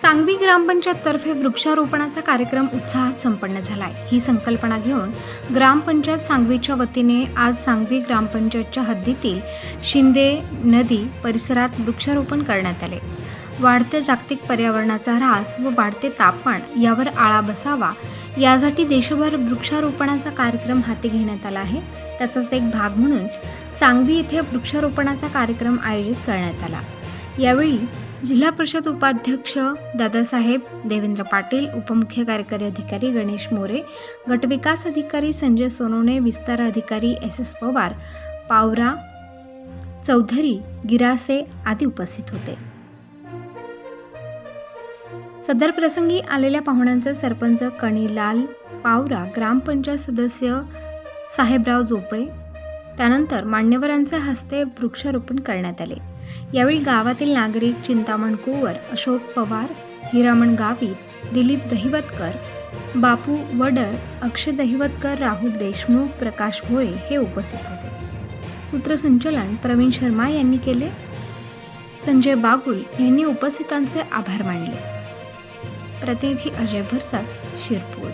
सांगवी ग्रामपंचायततर्फे वृक्षारोपणाचा कार्यक्रम उत्साहात संपन्न झालाय. ही संकल्पना घेऊन ग्रामपंचायत सांगवीच्या वतीने आज सांगवी ग्रामपंचायतच्या हद्दीतील शिंदे नदी परिसरात वृक्षारोपण करण्यात आले. वाढत्या जागतिक पर्यावरणाचा ऱ्हास व वाढते तापमान यावर आळा बसावा यासाठी देशभर वृक्षारोपणाचा कार्यक्रम हाती घेण्यात आला आहे. त्याचाच एक भाग म्हणून सांगवी येथे वृक्षारोपणाचा कार्यक्रम आयोजित करण्यात आला. यावेळी जिल्हा परिषद उपाध्यक्ष दादासाहेब देवेंद्र पाटील उपमुख्य कार्यकारी अधिकारी गणेश मोरे गटविकास अधिकारी संजय सोनवणे विस्तार अधिकारी एस एस पवार पावरा चौधरी गिरासे आदी उपस्थित होते. सदर प्रसंगी आलेल्या पाहुण्यांचे सरपंच कणीलाल पावरा ग्रामपंचायत सदस्य साहेबराव जोपळे त्यानंतर मान्यवरांच्या हस्ते वृक्षारोपण करण्यात आले. यावेळी गावातील नागरिक चिंतामण कुंवर अशोक पवार हिरामण गावित दिलीप दहिवतकर बापू वडर अक्षय दहिवतकर राहुल देशमुख प्रकाश भोये हे उपस्थित होते. सूत्रसंचलन प्रवीण शर्मा यांनी केले. संजय बागुल यांनी उपस्थितांचे आभार मानले. प्रतिनिधी अजय भरसाट शिरपूर.